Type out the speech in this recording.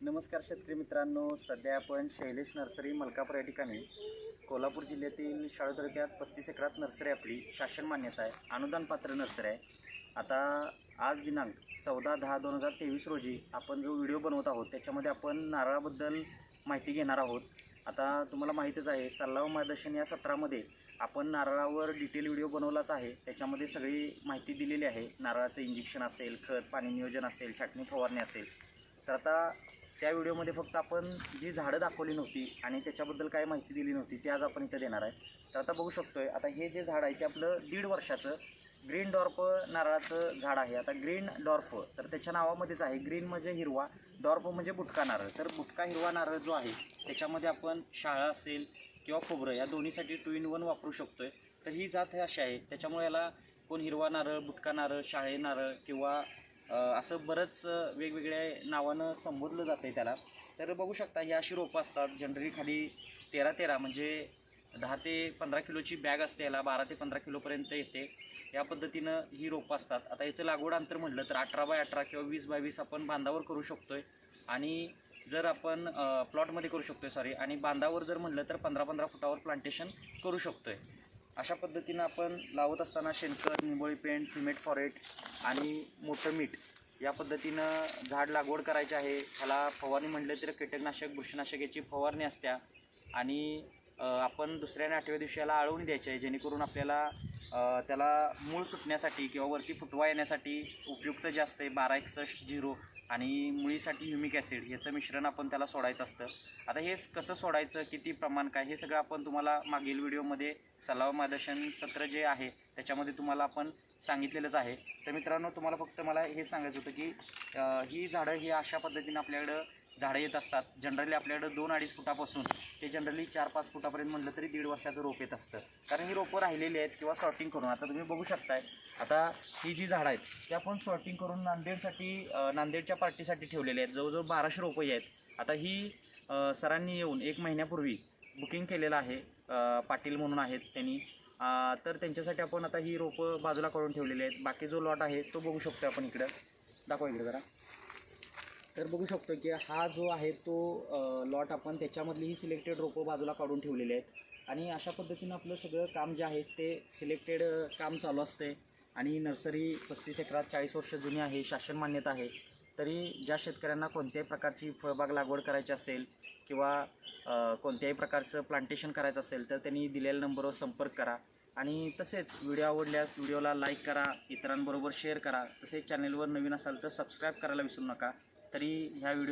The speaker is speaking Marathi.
नमस्कार शेतकरी मित्रांनो सध्या आपण शैलेश नर्सरी मलकापूर या ठिकाणी. कोल्हापूर जिल्ह्यातील शाळू तालुक्यात पस्तीस एकरात नर्सरी आपली. शासन मान्यता आहे. अनुदान पात्र नर्सरी आहे. आता आज दिनांक चौदा दहा दोन हजार तेवीस रोजी आपण जो व्हिडिओ बनवत आहोत त्याच्यामध्ये आपण नारळाबद्दल माहिती घेणार आहोत. आता तुम्हाला माहीतच आहे सल्ला व मार्गदर्शन या सत्रामध्ये आपण नारळावर डिटेल व्हिडिओ बनवलाच आहे. त्याच्यामध्ये सगळी माहिती दिलेली आहे. नारळाचं इंजेक्शन असेल खत पाणी नियोजन असेल छाटणी फवारणी असेल. तर आता त्या व्हिडिओमध्ये फक्त आपण जी झाडं दाखवली नव्हती आणि त्याच्याबद्दल काय माहिती दिली नव्हती ती आज आपण इथं देणार आहे. तर आता बघू शकतो आहे आता हे जे झाड आहे ते आपलं दीड वर्षाचं ग्रीन डॉर्फ नारळाचं झाड आहे. आता ग्रीन डॉर्फ तर त्याच्या नावामध्येच आहे. ग्रीन म्हणजे हिरवा डॉर्फ म्हणजे बुटका नारळ. तर बुटका हिरवा नारळ जो आहे त्याच्यामध्ये आपण शाळा असेल किंवा खोबरं या दोन्हीसाठी टू इन वन वापरू शकतो आहे तर ही जात हे अशी आहे त्याच्यामुळे याला कोण हिरवा नारळ बुटका नारळ शाळे नारळ किंवा असं बरंच वेगवेगळ्या नावानं संबोधलं जातं आहे त्याला. तर बघू शकता ही अशी रोपं असतात जनरली खाली तेरा तेरा म्हणजे दहा ते पंधरा किलोची बॅग असते याला बारा ते पंधरा किलोपर्यंत येते. या पद्धतीनं ही रोपं असतात. आता याचं लागवड अंतर म्हटलं तर अठरा बाय अठरा किंवा वीस बाय वीस आपण बांधावर करू शकतो आहे आणि जर आपण प्लॉटमध्ये करू शकतो आहे सॉरी आणि बांधावर जर म्हटलं तर पंधरा पंधरा फुटावर प्लांटेशन करू शकतो आहे अशा पद्धतीनं आपण लावत असताना शेणखत निंबोळी पेंट सिमेंट फॉरेट आणि मोठं मीठ या पद्धतीनं झाड लागवड करायची आहे. ह्याला फवारणी म्हटलं तर कीटकनाशक बुरशीनाशक याची फवारणी असत्या. आणि आपण दुसऱ्या आठव्या दिवशी याला आळवून द्यायचे आहे जेणेकरून आपल्याला त्याला मूळ सुटण्यासाठी किंवा वरती फुटवा येण्यासाठी उपयुक्त जे असते बारा एकसष्ट झिरो आणि मुळीसाठी ह्युमिक ॲसिड याचं मिश्रण आपण त्याला सोडायचं असतं. आता हे कसं सोडायचं किती प्रमाण काय हे सगळं आपण तुम्हाला मागील व्हिडिओमध्ये सल्ला मार्गदर्शन सत्र जे आहे त्याच्यामध्ये तुम्हाला आपण सांगितलेलंच आहे. तर मित्रांनो तुम्हाला फक्त मला हे सांगायचं होतं की ही झाडं ही अशा पद्धतीनं आपल्याकडं झाडं येत असतात. जनरली आपल्याकडं दोन अडीच फुटापासून ते जनरली चार पाच फुटापर्यंत म्हटलं तरी दीड वर्षाचं रोप येत असतं. कारण ही रोपं राहिलेली आहेत किंवा सॉर्टिंग करून. आता तुम्ही बघू शकताय आता ही जी झाडं आहेत ती आपण सॉर्टिंग करून नांदेडसाठी नांदेडच्या पार्टीसाठी ठेवलेली आहेत. जवळजवळ बाराशे रोपं आहेत. आता ही सरांनी येऊन एक महिन्यापूर्वी बुकिंग केलेलं आहे पाटील म्हणून आहेत त्यांनी. तर त्यांच्यासाठी आपण आता ही रोपं बाजूला काढून ठेवलेली आहेत. बाकी जो लॉट आहे तो बघू शकतो आपण इकडं. दाखवा इकडे जरा. तर बघू शकतो की हा जो आहे तो लॉट आपण त्याच्यामधली ही सिलेक्टेड रोपं बाजूला काढून ठेवलेले आहेत. आणि अशा पद्धतीनं आपलं सगळं काम जे आहे ते सिलेक्टेड काम चालू असते आणि नर्सरी पस्तीस एकरात चाळीस वर्ष जुनी आहे शासन मान्यता आहे. तरी ज्या शेतकऱ्यांना कोणत्याही प्रकारची फळबाग लागवड करायची असेल किंवा कोणत्याही प्रकारचं प्लांटेशन करायचं असेल तर त्यांनी दिलेल्या नंबरवर संपर्क करा. आणि तसेच व्हिडिओ आवडल्यास व्हिडिओला लाईक करा इतरांबरोबर शेअर करा. तसेच चॅनेलवर नवीन असाल तर सबस्क्राईब करायला विसरू नका. तरी ह्या व्हिडिओ